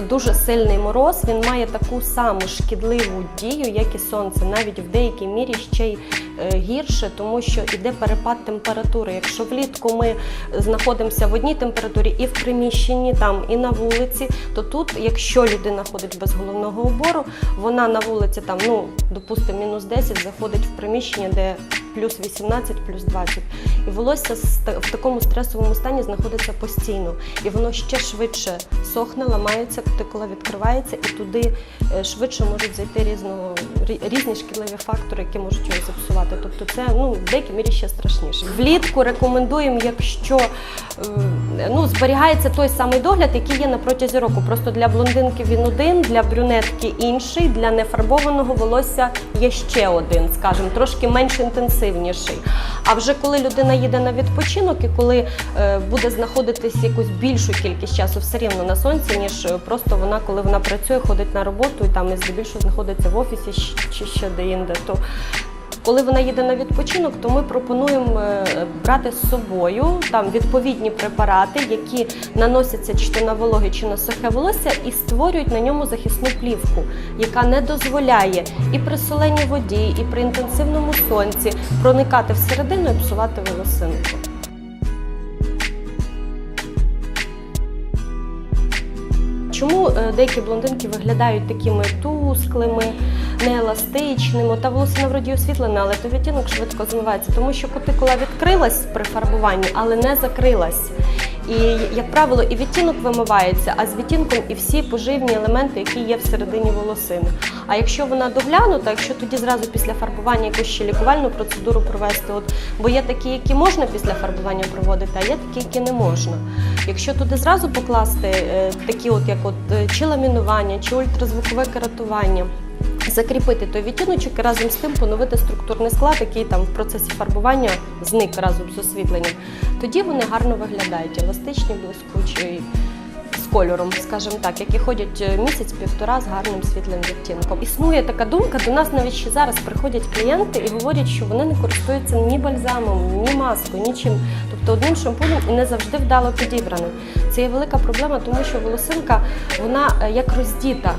дуже сильний мороз він має таку саму шкідливу дію, як і сонце, навіть в деякій мірі ще й е, гірше, тому що йде перепад температури. Якщо влітку ми знаходимося в одній температурі і в приміщенні, там і на вулиці, то тут, якщо людина ходить без головного убору, вона на вулиці там, ну допустимо, мінус 10, заходить в приміщення, де плюс 18, плюс 20. І волосся в такому стресовому стані знаходиться постійно, і воно ще швидше сохне, ламається, кутикула відкривається, і туди е, швидше можуть зайти різного різні шкідливі фактори, які можуть його зіпсувати. Тобто, це ну в деякій мірі ще страшніше. Влітку рекомендуємо, якщо е, ну зберігається той самий догляд, який є на протязі року. Просто для блондинки він один, для брюнетки інший, для нефарбованого волосся є ще один, скажімо, трошки менш інтенсивніший. А вже коли людина їде на відпочинок і коли е, буде знаходитись якусь більшу кількість часу все рівно на сонці, ніж е, просто вона, коли вона працює, ходить на роботу і там і здебільшого знаходиться в офісі чи ще де-інде, то коли вона їде на відпочинок, то ми пропонуємо е, брати з собою там відповідні препарати, які наносяться чи то на вологе, чи на сухе волосся, і створюють на ньому захисну плівку, яка не дозволяє і при соленій воді, і при інтенсивному сонці проникати всередину і псувати волосинку. Чому е, деякі блондинки виглядають такими тусклими, нееластичними? Та волосина вроді освітлена, але то відтінок швидко змивається, тому що кутикула відкрилась при фарбуванні, але не закрилась. І, як правило, і відтінок вимивається, а з відтінком і всі поживні елементи, які є всередині волосини. А якщо вона доглянута, якщо тоді зразу після фарбування якусь ще лікувальну процедуру провести, от, бо є такі, які можна після фарбування проводити, а є такі, які не можна. Якщо туди зразу покласти е, такі, от як от е, чи ламінування, чи ультразвукове кератування. Закріпити той відтіночок і разом з тим поновити структурний склад, який там в процесі фарбування зник разом з освітленням. Тоді вони гарно виглядають, еластичні, блискучі, кольором, скажімо так, які ходять е, місяць-півтора з гарним світлим відтінком. Існує така думка, до нас навіть ще зараз приходять клієнти і говорять, що вони не користуються ні бальзамом, ні маскою, нічим. Тобто одним шампунем і не завжди вдало підібраним. Це є велика проблема, тому що волосинка вона е, як роздіта.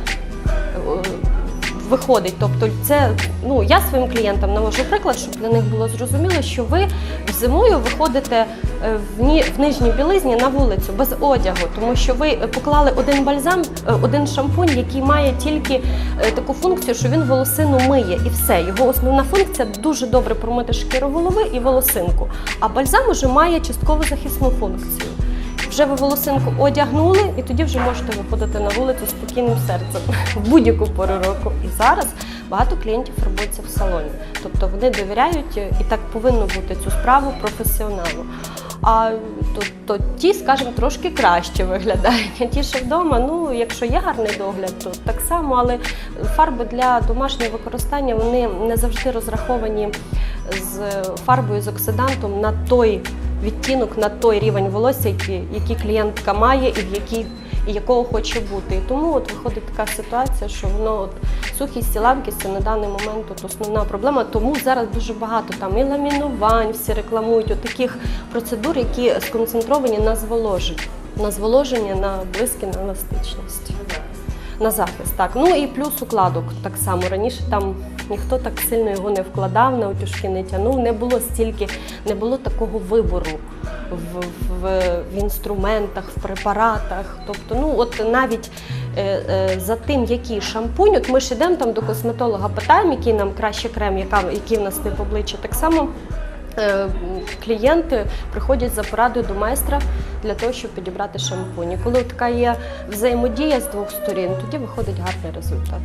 Е, Виходить, тобто це ну я своїм клієнтам навожу приклад, щоб для них було зрозуміло, що ви зимою виходите е, в, ні, в нижній білизні на вулицю без одягу, тому що ви поклали один бальзам, е, один шампунь, який має тільки е, таку функцію, що він волосину миє, і все. Його основна функція дуже добре промити шкіру голови і волосинку. А бальзам уже має частково захисну функцію. Вже ви волосинку одягнули, і тоді вже можете виходити на вулицю спокійним серцем в будь-яку пору року. І зараз багато клієнтів фарбуються в салоні. Тобто вони довіряють і так повинно бути цю справу професіоналу. А то, то ті, скажімо, трошки краще виглядають. Ті, що вдома, ну якщо є гарний догляд, то так само, але фарби для домашнього використання вони не завжди розраховані з фарбою з оксидантом на той відтінок на той рівень волосся, який, клієнтка має і в який і якого хоче бути. І тому от виходить така ситуація, що воно от сухість і ламкість це на даний момент от основна проблема. Тому зараз дуже багато там і ламінувань, всі рекламують от таких процедур, які сконцентровані на зволоженні, на зволоження, на блиск і на еластичність. На захист, так. Ну і плюс укладок так само. Раніше там ніхто так сильно його не вкладав, на утюжки не тягнув, не було стільки, не було такого вибору в, в, в інструментах, в препаратах. Тобто, ну от навіть е, е, за тим, який шампунь, от ми ж йдемо там до косметолога, питаємо, який нам краще крем, яка, який в нас тип обличчя. Так само Е, Клієнти приходять за порадою до майстра для того, щоб підібрати шампунь. Коли така є взаємодія з двох сторін, тоді виходить гарний результат.